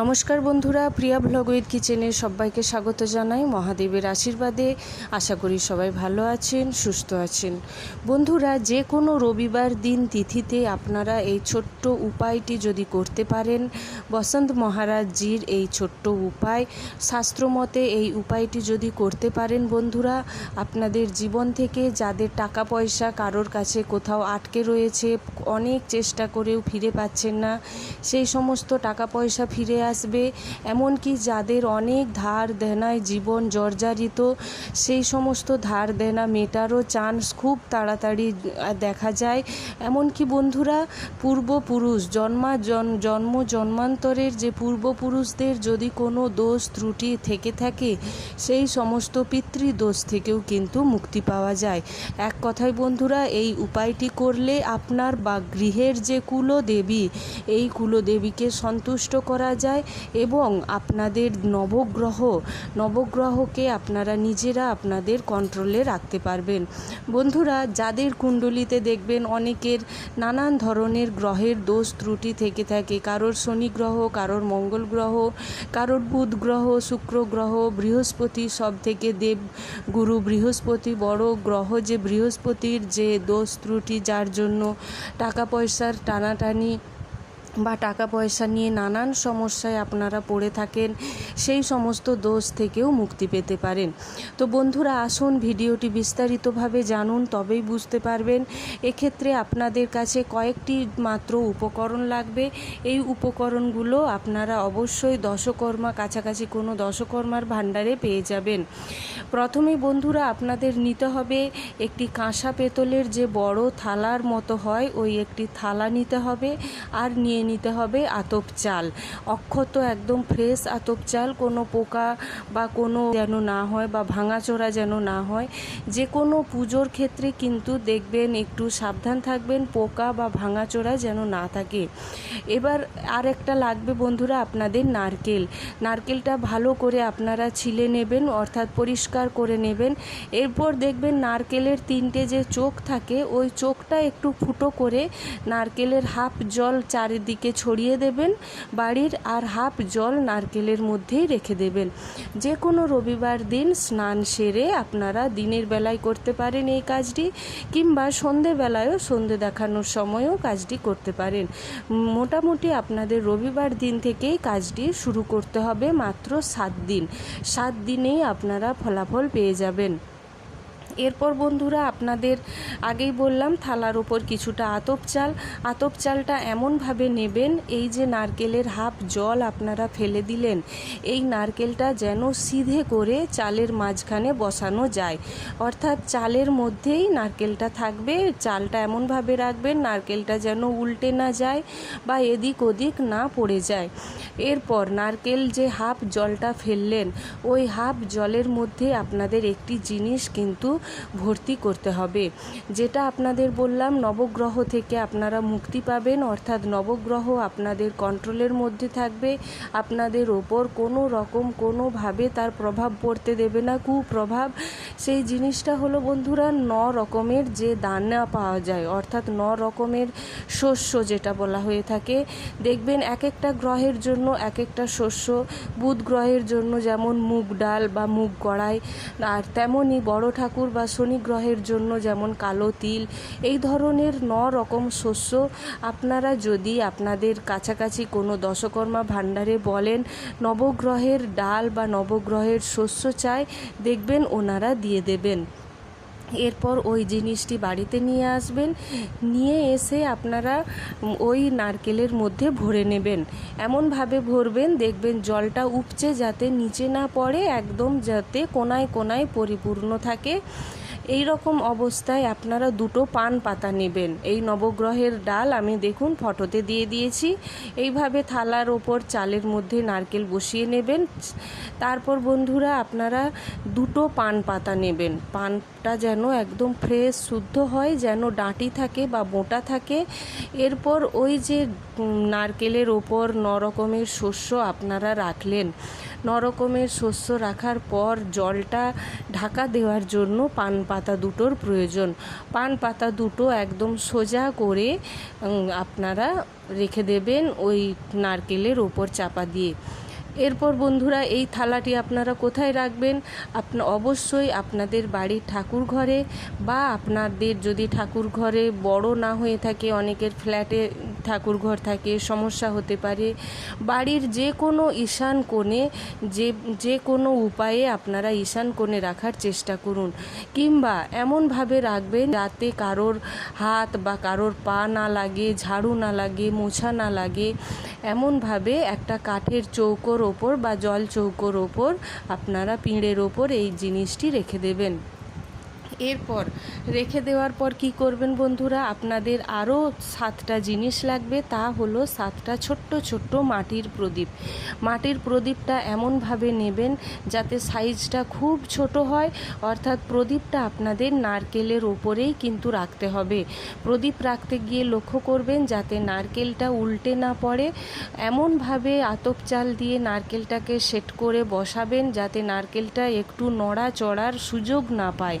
নমস্কার বন্ধুরা, প্রিয়া blog with কিচেনে সবাইকে স্বাগত জানাই। মহাদেবের আশীর্বাদে আশা করি সবাই ভালো আছেন, সুস্থ আছেন। বন্ধুরা, যে কোনো রবিবার দিন তিথিতে আপনারা এই ছোট্ট উপায়টি যদি করতে পারেন, বসন্ত মহারাজজির এই ছোট্ট উপায়, শাস্ত্রমতে এই উপায়টি যদি করতে পারেন বন্ধুরা, আপনাদের জীবন থেকে যাদের টাকা পয়সা কারোর কাছে কোথাও আটকে রয়েছে, অনেক চেষ্টা করেও ফিরে পাচ্ছেন না, সেই সমস্ত টাকা পয়সা ফিরে আসবে। এমনকি যাদের অনেক ধার দেনায় জীবন জর্জারিত, সেই সমস্ত ধার দেনা মেটারও চান্স খুব তাড়াতাড়ি দেখা যায়। এমনকি বন্ধুরা, পূর্বপুরুষ, জন্মা জন, জন্ম জন্মান্তরের যে পূর্বপুরুষদের যদি কোনো দোষ ত্রুটি থেকে থাকে, সেই সমস্ত পিতৃদোষ থেকেও কিন্তু মুক্তি পাওয়া যায়। এক কথায় বন্ধুরা, এই উপায়টি করলে আপনার বা গৃহের যে কুলদেবী, এই কুলদেবীকে সন্তুষ্ট করা যায় এবং আপনাদের নবগ্রহ, নবগ্রহকে আপনারা নিজেরা আপনাদের কন্ট্রোলে রাখতে পারবেন। বন্ধুরা, যাদের কুণ্ডলিতে দেখবেন অনেকের নানান ধরনের গ্রহের দোষ ত্রুটি থেকে থাকে। কারোর শনি গ্রহ, কারোর মঙ্গল গ্রহ, কারোর বুধ গ্রহ, শুক্র গ্রহ, বৃহস্পতি সব থেকে দেব গুরু বৃহস্পতি, বড় গ্রহ যে বৃহস্পতির যে দোষ ত্রুটি, যার জন্য টাকা পয়সার টানাটানি বা টাকা পয়সা নিয়ে নানান সমস্যায় আপনারা পড়ে থাকেন, সেই সমস্ত দোষ থেকেও মুক্তি পেতে পারেন। তো বন্ধুরা, আসুন ভিডিওটি বিস্তারিতভাবে জানুন, তবেই বুঝতে পারবেন। এক্ষেত্রে আপনাদের কাছে কয়েকটি মাত্র উপকরণ লাগবে। এই উপকরণগুলো আপনারা অবশ্যই দশকর্মা, কাছাকাছি কোনো দশকর্মার ভাণ্ডারে পেয়ে যাবেন। প্রথমে বন্ধুরা, আপনাদের নিতে হবে একটি কাঁসা পেতলের যে বড় থালার মতো হয়, ওই একটি থালা নিতে হবে। আর নিয়ে নিতে হবে আতপ চাল। অক্ষত একদম ফ্রেশ আতপ চাল, কোনো পোকা বা কোনো যেন না হয় বা ভাঙাচোরা যেন না হয় যে কোনো পুজোর ক্ষেত্রে কিন্তু দেখবেন একটু সাবধান থাকবেন, পোকা বা ভাঙাচোরা যেন না থাকে। এবার আর একটা লাগবে বন্ধুরা আপনাদের নারকেল। নারকেলটা ভালো করে আপনারা ছিলে নেবেন, অর্থাৎ পরিষ্কার করে নেবেন। এরপর দেখবেন নারকেলের তিনটে যে চোখ থাকে, ওই চোখটা একটু ফুটো করে নারকেলের হাফ জল চারিদিকে ছড়িয়ে দেবেন, বাড়ির আর হাফ জল নারকেলের মধ্যেই রেখে দেবেন। যে কোনো রবিবার দিন স্নান সেরে আপনারা দিনের বেলায় করতে পারেন এই কাজটি, কিংবা সন্ধেবেলায়ও সন্ধে দেখানোর সময়ও কাজটি করতে পারেন। মোটামুটি আপনাদের রবিবার দিন থেকেই কাজটি শুরু করতে হবে মাত্র সাত দিন। সাত দিনেই আপনারা ফলাফল পেয়ে যাবেন। এরপর বন্ধুরা আপনাদের আগেই বললাম, থালার ওপর কিছুটা আতপ চাল। আতপ চালটা এমনভাবে নেবেন, এই যে নারকেলের হাফ জল আপনারা ফেলে দিলেন, এই নারকেলটা যেন সিধে করে চালের মাঝখানে বসানো যায়। অর্থাৎ চালের মধ্যেই নারকেলটা থাকবে, চালটা এমনভাবে রাখবেন, নারকেলটা যেন উল্টে না যায় বা এদিক ওদিক না পড়ে যায়। এরপর নারকেল যে হাফ জলটা ফেললেন, ওই হাফ জলের মধ্যে আপনাদের একটি জিনিস কিন্তু ভর্তি করতে হবে। যেটা আপনাদের বললাম, নবগ্রহ থেকে আপনারা মুক্তি পাবেন, অর্থাৎ নবগ্রহ আপনাদের কন্ট্রোলের মধ্যে থাকবে। আপনাদের ওপর কোনো রকম, কোনোভাবে তার প্রভাব পড়তে দেবে না, কুপ্রভাব। সেই জিনিসটা হলো বন্ধুরা, ন রকমের যে দানা পাওয়া যায়, অর্থাৎ ন রকমের শস্য যেটা বলা হয়ে থাকে। দেখবেন এক একটা গ্রহের জন্য এক একটা শস্য, বুধ গ্রহের জন্য যেমন মুগ ডাল বা মুগ কড়াই, আর তেমনই বড় ঠাকুর বা শনি গ্রহের জন্য যেমন কালো তিল, এই ধরনের ন রকম শস্য আপনারা যদি আপনাদের কাছাকাছি কোনো দশকর্মা ভাণ্ডারে বলেন, নবগ্রহের ডাল বা নবগ্রহের শস্য চায়, দেখবেন ওনারা দিয়ে দেবেন। এরপর ওই জিনিসটি বাড়িতে নিয়ে আসবেন। নিয়ে এসে আপনারা ওই নারকেলের মধ্যে ভরে নেবেন। এমনভাবে ভরবেন, দেখবেন জলটা উপচে যাতে নিচে না পড়ে, একদম যাতে কোনায় কোনায় পরিপূর্ণ থাকে। এই রকম অবস্থায় আপনারা দুটো পান পাতা নেবেন। এই নবগ্রহের ডাল আমি দেখুন ফটোতে দিয়ে দিয়েছি। এইভাবে থালার ওপর চালের মধ্যে নারকেল বসিয়ে নেবেন। তারপর বন্ধুরা আপনারা দুটো পান পাতা নেবেন। পানটা যেন একদম ফ্রেশ, শুদ্ধ হয়, যেন ডাঁটি থাকে বা মোটা থাকে। এরপর ওই যে নারকেলের ওপর ন রকমের শস্য আপনারা রাখলেন। ন রকমের শস্য রাখার পর জলটা ঢাকা দেওয়ার জন্য পান পাতা দুটোর প্রয়োজন। পান পাতা দুটো একদম সোজা করে আপনারা রেখে দেবেন ওই নারকেলের ওপর চাপা দিয়ে। এরপর বন্ধুরা, এই থালাটি আপনারা কোথায় রাখবেন? আপনা, অবশ্যই আপনাদের বাড়ির ঠাকুর ঘরে বা আপনাদের যদি ঠাকুর ঘরে বড় না হয়ে থাকে, অনেকের ফ্ল্যাটে ঠাকুর ঘর থাকে, সমস্যা হতে পারে। বাড়ির যে কোনো ঈশান কোণে, যে যে কোনো উপায়ে আপনারা ঈশান কোণে রাখার চেষ্টা করুন। কিংবা এমনভাবে রাখবেন যাতে কারোর হাত বা কারোর পা না লাগে, ঝাড়ু না লাগে, মোছা না লাগে। এমনভাবে একটা কাঠের চৌকোর ওপর বা জল চৌকোর ওপর আপনারা পিঁড়ের ওপর এই জিনিসটি রেখে দেবেন। এরপর রেখে দেওয়ার পর কি করবেন বন্ধুরা? আপনাদের আরও সাতটা জিনিস লাগবে, তা হলো সাতটা ছোট্ট ছোট্ট মাটির প্রদীপ। মাটির প্রদীপটা এমনভাবে নেবেন যাতে সাইজটা খুব ছোট হয়, অর্থাৎ প্রদীপটা আপনাদের নারকেলের ওপরেই কিন্তু রাখতে হবে। প্রদীপ রাখতে গিয়ে লক্ষ্য করবেন যাতে নারকেলটা উল্টে না পড়ে। এমনভাবে আতপ চাল দিয়ে নারকেলটাকে সেট করে বসাবেন যাতে নারকেলটা একটু নড়া চড়ার সুযোগ না পায়।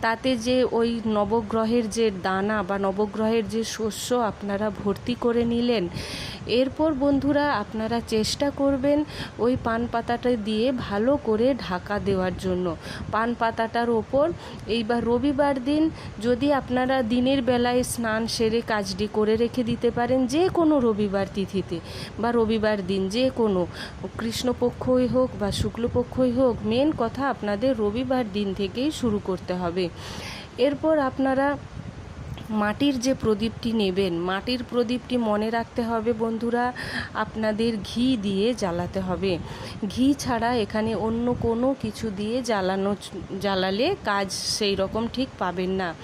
তাতে যে ওই নবগ্রহের যে দানা বা নবগ্রহের যে শস্য আপনারা ভর্তি করে নিলেন, এরপর বন্ধুরা আপনারা চেষ্টা করবেন ওই পান পাতাটা দিয়ে ভালো করে ঢাকা দেওয়ার জন্য। পান পাতাটার ওপর এইবার রবিবার দিন যদি আপনারা দিনের বেলায় স্নান সেরে কাজটি করে রেখে দিতে পারেন যে কোনো রবিবার তিথিতে বা রবিবার দিন যে কোনো, কৃষ্ণপক্ষই হোক বা শুক্লপক্ষই হোক, মেন কথা আপনাদের রবিবার দিন থেকেই শুরু করতে হবে। এরপর আপনারা মাটির যে প্রদীপটি নেবেন, মাটির প্রদীপটি মনে রাখতে হবে বন্ধুরা, আপনাদের ঘি দিয়ে জ্বালাতে হবে। ঘি ছাড়া এখানে অন্য কোনো কিছু দিয়ে জ্বালানো, জ্বালালে কাজ সেই রকম ঠিক পাবেন না।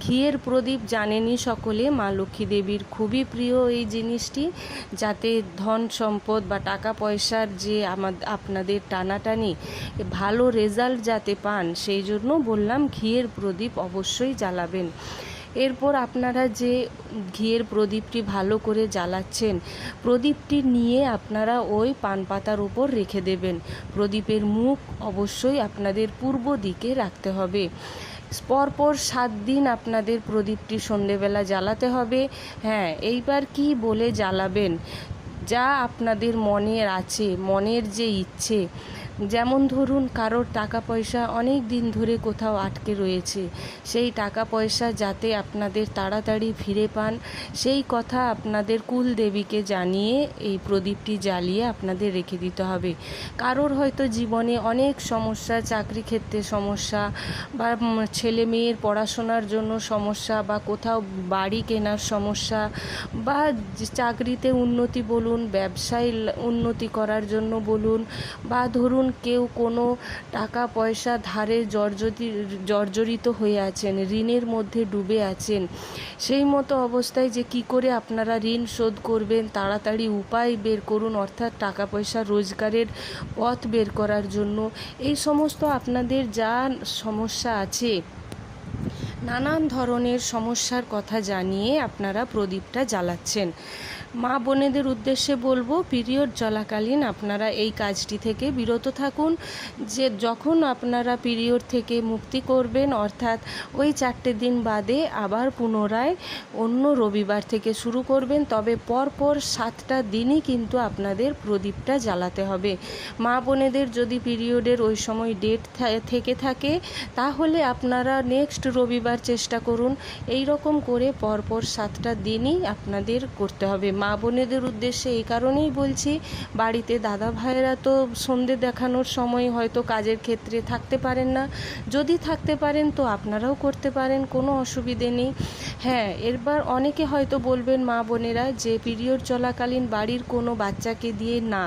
ঘিয়ের প্রদীপ জানেনই সকলে, মা লক্ষ্মী দেবীর খুবই প্রিয় এই জিনিসটি, যাতে ধন সম্পদ বা টাকা পয়সার যে আমাদের আপনাদের টানাটানি, ভালো রেজাল্ট যাতে পান, সেই জন্য বললাম ঘিয়ের প্রদীপ অবশ্যই জ্বালাবেন। এরপর আপনারা যে ঘিয়ের প্রদীপটি ভালো করে জ্বালাচ্ছেন, প্রদীপটি নিয়ে আপনারা ওই পান পাতার উপর রেখে দেবেন। প্রদীপের মুখ অবশ্যই আপনাদের পূর্ব দিকে রাখতে হবে। পরপর সাত দিন আপনাদের প্রদীপটি সন্ধেবেলা জ্বালাতে হবে। হ্যাঁ এইবার কি বলে জ্বালাবেন? যা আপনাদের মনের আছে, মনের যে ইচ্ছে যেমন ধরুন, কারোর টাকা পয়সা অনেক দিন ধরে কোথাও আটকে রয়েছে, সেই টাকা পয়সা যাতে আপনাদের তাড়াতাড়ি ফিরে পান, সেই কথা আপনাদের কুল দেবীকে জানিয়ে এই প্রদীপটি জ্বালিয়ে আপনাদের রেখে দিতে হবে। কারোর হয়তো জীবনে অনেক সমস্যা, চাকরি ক্ষেত্রে সমস্যা বা ছেলে মেয়ের পড়াশোনার জন্য সমস্যা বা কোথাও বাড়ি কেনার সমস্যা বা চাকরিতে উন্নতি বলুন, ব্যবসায় উন্নতি করার জন্য বলুন বা ধরুন কেউ কোনো টাকা পয়সা ধারে জর্জরি জর্জরিত হয়ে আছেন, ঋণের মধ্যে ডুবে আছেন। সেই মতো অবস্থায় যে কি করে আপনারা ঋণ শোধ করবেন, তাড়াতাড়ি উপায় বের করুন, অর্থাৎ টাকা পয়সা রোজগারের পথ বের করার জন্য। এই সমস্ত আপনাদের যা সমস্যা আছে, নানান ধরনের সমস্যার কথা জানিয়ে আপনারা প্রদীপটা জ্বালাচ্ছেন। মা বোনেদের উদ্দেশ্যে বলব, পিরিয়ড চলাকালীন আপনারা এই কাজটি থেকে বিরত থাকুন। যে যখন আপনারা পিরিয়ড থেকে মুক্তি করবেন, অর্থাৎ ওই চারটে দিন বাদে আবার পুনরায় অন্য রবিবার থেকে শুরু করবেন, তবে পরপর সাতটা দিনই কিন্তু আপনাদের প্রদীপটা জ্বালাতে হবে। মা বোনেদের যদি পিরিয়ডের ওই সময় ডেট থেকে থাকে, তাহলে আপনারা নেক্সট রবিবার চেষ্টা করুন। এই রকম করে পরপর সাতটা দিনই আপনাদের করতে হবে। মা বোনেদের উদ্দেশ্যে এই কারণেই বলছি, বাড়িতে দাদা ভাইয়েরা তো সন্ধে দেখানোর সময় হয়তো কাজের ক্ষেত্রে থাকতে পারেন না। যদি থাকতে পারেন তো আপনারাও করতে পারেন, কোনো অসুবিধে নেই। হ্যাঁ এরবার অনেকে হয়তো বলবেন মা বোনেরা যে পিরিয়ড চলাকালীন বাড়ির কোনো বাচ্চাকে দিয়ে না,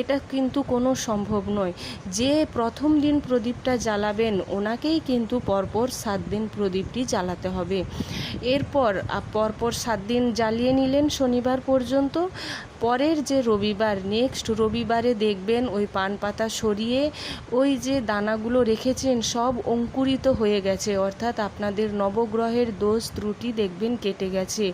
এটা কিন্তু কোনো সম্ভব নয়। যে প্রথম দিন প্রদীপটা জ্বালাবেন, ওনাকেই কিন্তু পরপর সাত দিন প্রদীপটি জ্বালাতে হবে। এরপর পরপর সাত দিন জ্বালিয়ে নিলেন, শনিবার পর্যন্ত। পরের যে রবিবার নেক্সট রবিবারে দেখবেন ওই পান পাতা সরিয়ে ওই যে দানাগুলো রেখেছেন, সব অঙ্কুরিত হয়ে গেছে। অর্থাৎ আপনাদের নবগ্রহের দোষ ত্রুটি দেখবেন কেটে গেছে।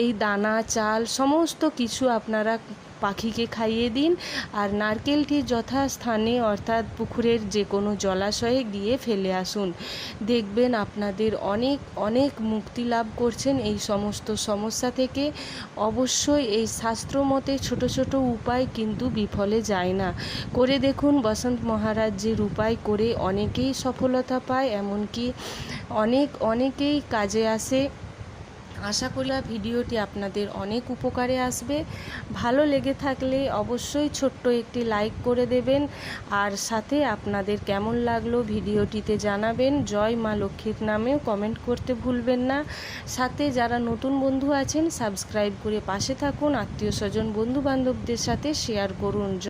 এই দানা, চাল, সমস্ত কিছু আপনারা পাখিকে খাইয়ে দিন আর নারকেলটি যথাস্থানে অর্থাৎ পুকুরের যে কোনো জলাশয়ে গিয়ে ফেলে আসুন। দেখবেন আপনাদের অনেক অনেক মুক্তি লাভ করছেন এই সমস্ত সমস্যা থেকে। অবশ্যই এই শাস্ত্র মতে ছোট ছোট উপায় কিন্তু বিফলে যায় না। করে দেখুন বসন্ত মহারাজ যে উপায় করে অনেকেই সফলতা পায়, এমনকি অনেক, অনেকেই কাজে আসে। আশা করি ভিডিওটি আপনাদের অনেক উপকারে আসবে। ভালো লেগে থাকলে অবশ্যই ছোট্ট একটি লাইক করে দেবেন। আর সাথে আপনাদের কেমন লাগল ভিডিওটিতে জানাবেন। জয় মা লক্ষ্মীর নামেও কমেন্ট করতে ভুলবেন না। সাথে যারা নতুন বন্ধু আছেন সাবস্ক্রাইব করে পাশে থাকুন। আত্মীয় স্বজন বন্ধু বান্ধবদের সাথে শেয়ার করুন।